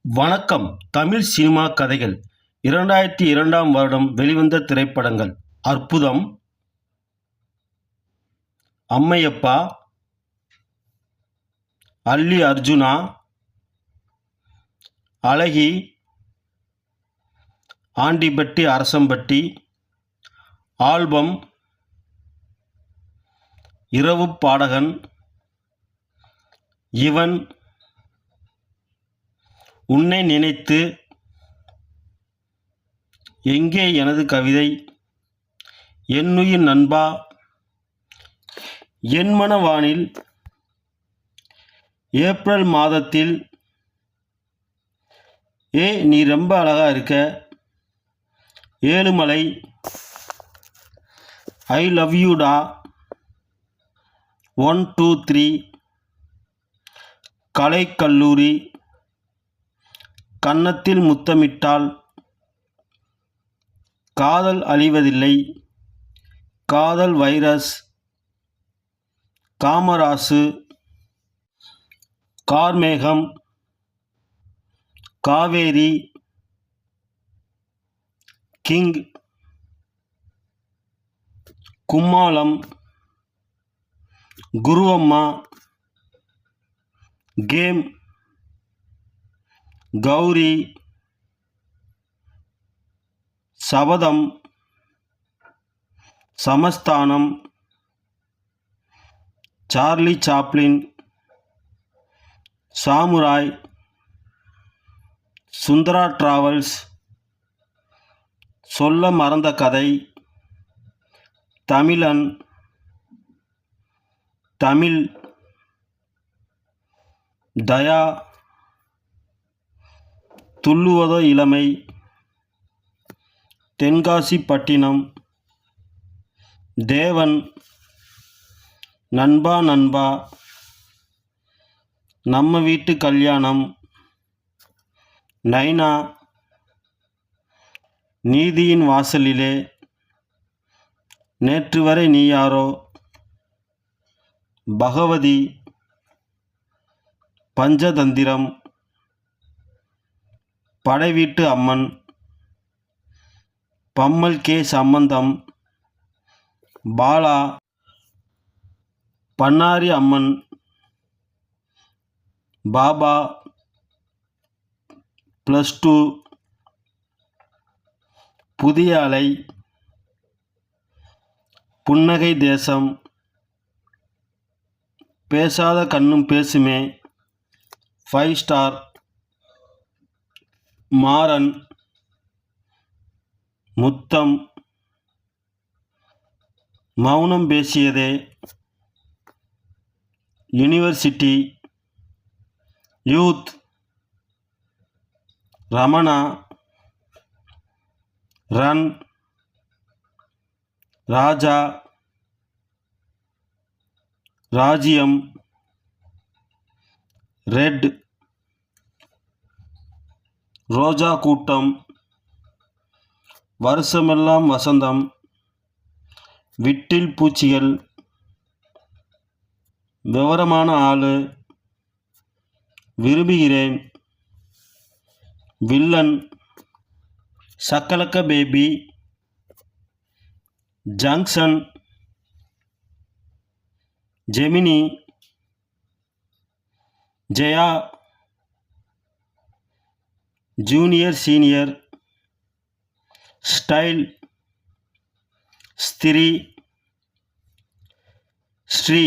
வணக்கம். தமிழ் சினிமா கதைகள். இரண்டாயிரத்தி இரண்டாம் வருடம் வெளிவந்த திரைப்படங்கள். அற்புதம். அம்மையப்பா. அல்லி அர்ஜுனா. அழகி. ஆண்டிப்பட்டி அரசம்பட்டி. ஆல்பம். இரவு பாடகன். இவன். உன்னை நினைத்து எங்கே எனது கவிதை? என்னுயிர் நண்பா என் மனவானில் ஏப்ரல் மாதத்தில் ஏ நீ ரொம்ப அழகா இருக்க. ஏழுமலை ஐ லவ் யூடா ஒன் டூ த்ரீ. கலைக்கல்லூரி கன்னத்தில் முத்தமிட்டால் காதல் அழிவதில்லை. காதல் வைரஸ் காமராசு கார்மேகம் காவேரி கிங் கும்மாளம் குருவம்மா கேம் கௌரி சபதம் சமஸ்தானம் Charlie Chaplin samurai Sundara travels சொல்ல மறந்த கதை தமிழன் தமிழ் தயா துள்ளுவதோ இளமை. தென்காசி பட்டினம் தேவன். நண்பா நண்பா. நம்ம வீட்டு கல்யாணம். நைனா. நீதியின் வாசலிலே. நேற்று வரை நீ யாரோ? Bhagavathi. Panchathanthiram. படைவீட்டு Amman Pammal K. Sambandham Bala Bannari Amman Baba plus two புதிய அலை புன்னகை தேசம் பேசாத கண்ணும் பேசுமே ஃபைவ் ஸ்டார் மாறன் முத்தம் மௌனம் பேசியதே university youth Ramana run Raja ராஜ்யம் ரெட் ரோஜா கூட்டம் வருஷமெல்லாம் வசந்தம் விட்டில் பூச்சிகள் விவரமான ஆளு விரும்புகிறேன். Villain சக்கலக்க baby junction Gemini Jaya junior senior style स्त्री स्त्री